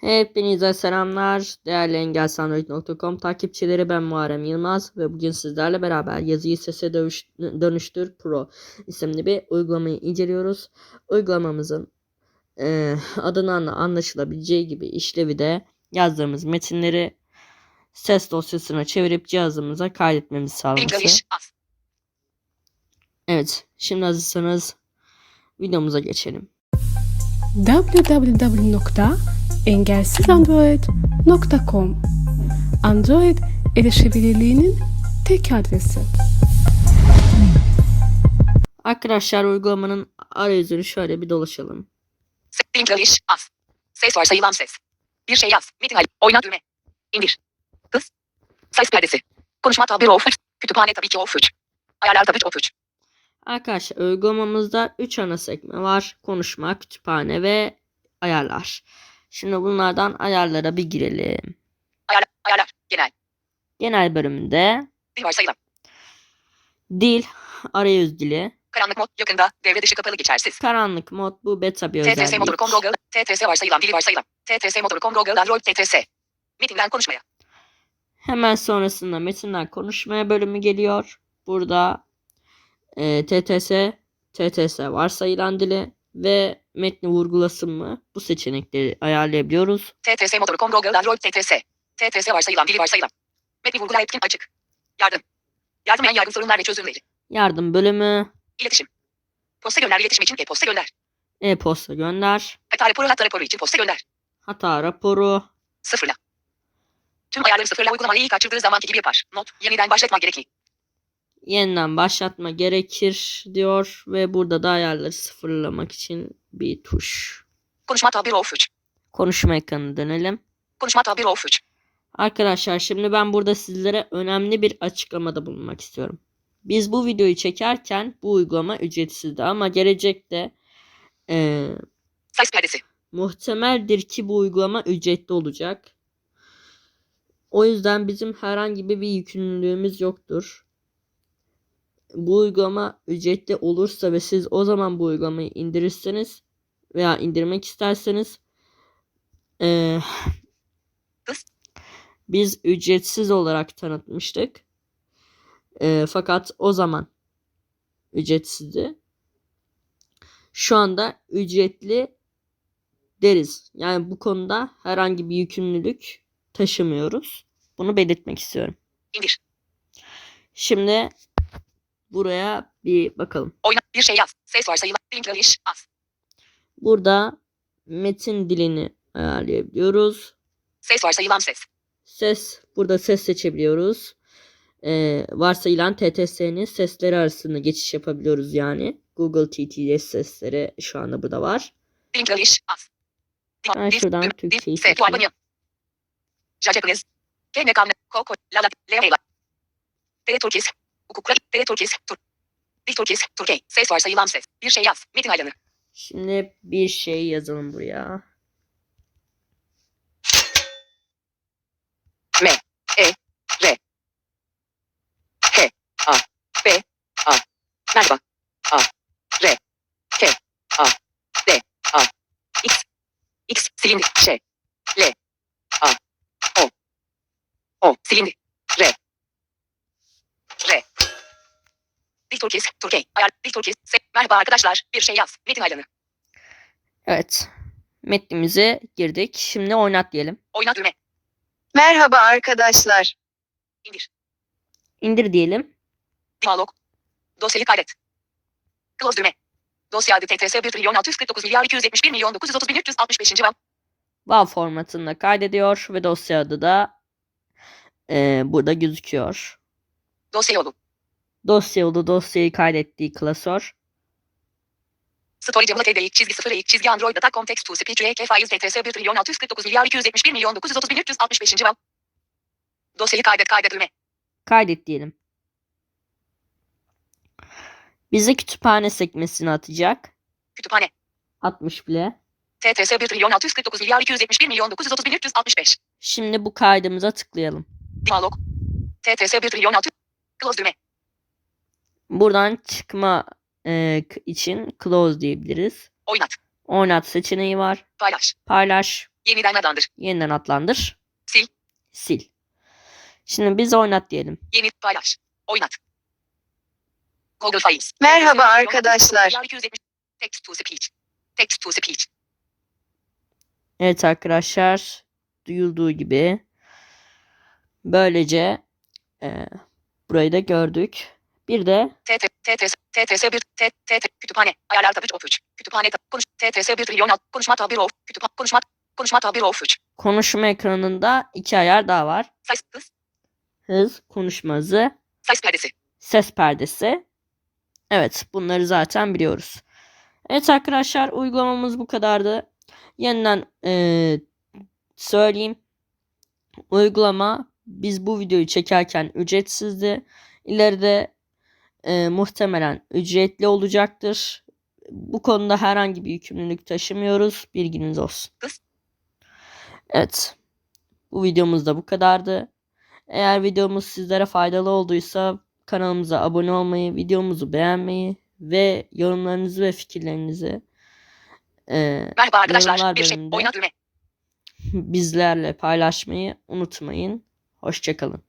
Hepinize selamlar. Değerli engelsandroid.com takipçileri ben Muharrem Yılmaz ve bugün sizlerle beraber yazıyı sese dövüş- dönüştür Pro isimli bir uygulamayı inceliyoruz. Uygulamamızın eee adından da anlaşılabileceği gibi işlevi de yazdığımız metinleri ses dosyasına çevirip cihazımıza kaydetmemizi sağlaması. Evet, şimdi hazırsanız videomuza geçelim. www.engelsizandroid.com Android erişebilirliğinin tek adresi. Arkadaşlar uygulamanın arayüzünü şöyle bir dolaşalım. Se- English az. Ses varsayılan ses. Bir şey yaz. Metin hali. Oyna düğme. İndir. Hız. Ses perdesi. Konuşma tabiri of 3. Kütüphane tabii ki of 3. Ayarlar tabii of 3. Arkadaşlar uygulamamızda 3 ana sekme var. Konuşma, kütüphane ve ayarlar. Şimdi bunlardan ayarlara bir girelim. Ayarlar. Ayarlar. Genel. Genel bölümünde Dil varsayılan. dil, arayüz dili, Karanlık mod yakında. Devre dışı kapalı geçersiz. karanlık mod bu beta bir TTS özellik. motoru com Google. TTS varsayılan. Dili varsayılan. TTS motoru com Google Android TTS. Metinden konuşmaya. Hemen sonrasında metinden konuşmaya bölümü geliyor. Burada e, TTS, TTS varsayılan dili ve metni vurgulasın mı bu seçenekleri ayarlayabiliyoruz. TTS motoru com Google Android TTS. TTS varsayılan. Dili varsayılan. Metni vurgula etkin açık. Yardım. Yardım en yaygın sorunlar ve çözümleri. Yardım bölümü, İletişim. Posta gönder iletişim için e-posta gönder. e-posta gönder, Hata raporu hata raporu için posta gönder. hata raporu, Sıfırla. Tüm ayarları sıfırla uygulamayı ilk açıldığı zamanki gibi yapar. Not. Yeniden başlatma gerekli. Yeniden başlatma gerekir diyor ve burada da ayarları sıfırlamak için bir tuş. Konuşma tabiri of 3. Konuşma ekranına dönelim. Konuşma tabiri of 3. Arkadaşlar şimdi ben burada sizlere önemli bir açıklamada bulunmak istiyorum. Biz bu videoyu çekerken bu uygulama ücretsizdi ama gelecekte perdesi. muhtemeldir ki bu uygulama ücretli olacak. O yüzden bizim herhangi bir yükümlülüğümüz yoktur. Bu uygulama ücretli olursa ve siz o zaman bu uygulamayı indirirseniz veya indirmek isterseniz Kız. biz ücretsiz olarak tanıtmıştık. Eee, fakat o zaman ücretsizdi. Şu anda ücretli deriz. Yani bu konuda herhangi bir yükümlülük taşımıyoruz. Bunu belirtmek istiyorum. İndir. Şimdi buraya bir bakalım. Oyna. Bir şey yaz. Ses varsayılan. English az. Burada metin dilini ayarlayabiliyoruz. Ses varsayılan ses. Ses, burada ses seçebiliyoruz. Ee, varsayılan TTS'nin sesleri arasında geçiş yapabiliyoruz yani. Google TTS sesleri şu anda burada var. English az. Ben şuradan Türkçeyi Se. seçeyim. Jaceples. Kene kamne. Koko. Lala. Leela. Tere Tur. Dil Turkis. Türkiye. Ses varsayılan ses. Bir şey yaz. Metin aylanı. Şimdi bir şey yazalım buraya. M. E. R. H. A. B. A. Merhaba. A. R. K. A. D. A. X. X. Silindi. Ş. L. A. O. O. Silindi. R. R. Dil Turkis. Türkiye. Ayar. Dil Turkis. Se. Merhaba arkadaşlar. Bir şey yaz. Metin aylanı. Evet. Metnimize girdik. Şimdi oynat diyelim. Oyna düğme. Merhaba arkadaşlar. İndir. İndir diyelim. Diyalog. Dosyayı kaydet. Close düğme. Dosya adı TTS 1 trilyon 649 milyar 271 milyon 930 bin 365. cevap. WAV formatında kaydediyor ve dosya adı da eee, burada gözüküyor. Dosya yolu. Dosya yolu dosyayı kaydettiği klasör. Storage Block TDX çizgi 0 X çizgi Android Data Context to Speech EK Files TTS 1 trilyon 649 milyar 271 milyon 930 bin 365. cevap. Dosyayı kaydet kaydet düğme. Kaydet diyelim. Bize kütüphane sekmesini atacak. Kütüphane. 60 bile. TTS 1 trilyon 649 milyar 271 milyon 930 bin 365. Şimdi bu kaydımıza tıklayalım. Diyalog. TTS 1 trilyon 6. Close düğme. Buradan çıkma eee, k- için close diyebiliriz. Oynat. Oynat seçeneği var. Paylaş. Paylaş. Yeniden adlandır. Yeniden adlandır. Sil. Sil. Şimdi biz oynat diyelim. Yeni paylaş. Oynat. Google Files. Merhaba arkadaşlar. 270. Text to speech. Text to speech. Evet arkadaşlar duyulduğu gibi böylece e, burayı da gördük. Bir de TT, TTS, TTS 1, T, TT, kütüphane, ayarlar tabir of 3, kütüphane, tab- konuş, TTS 1 trilyon alt, konuşma tabir of, kütüphane, konuşma, konuşma tabir of 3, konuşma ekranında iki ayar daha var. sayıs, hız, Hız, konuşma hızı, sayıs perdesi. ses perdesi. Evet bunları zaten biliyoruz. Evet arkadaşlar uygulamamız bu kadardı. Yeniden e, söyleyeyim. Uygulama biz bu videoyu çekerken ücretsizdi. İleride e, muhtemelen ücretli olacaktır. Bu konuda herhangi bir yükümlülük taşımıyoruz. Bilginiz olsun. Evet. Bu videomuz da bu kadardı. Eğer videomuz sizlere faydalı olduysa kanalımıza abone olmayı, videomuzu beğenmeyi ve yorumlarınızı ve fikirlerinizi e, Merhaba arkadaşlar, bir şey, bölümünde. oyna düğme. bizlerle paylaşmayı unutmayın. Hoşçakalın.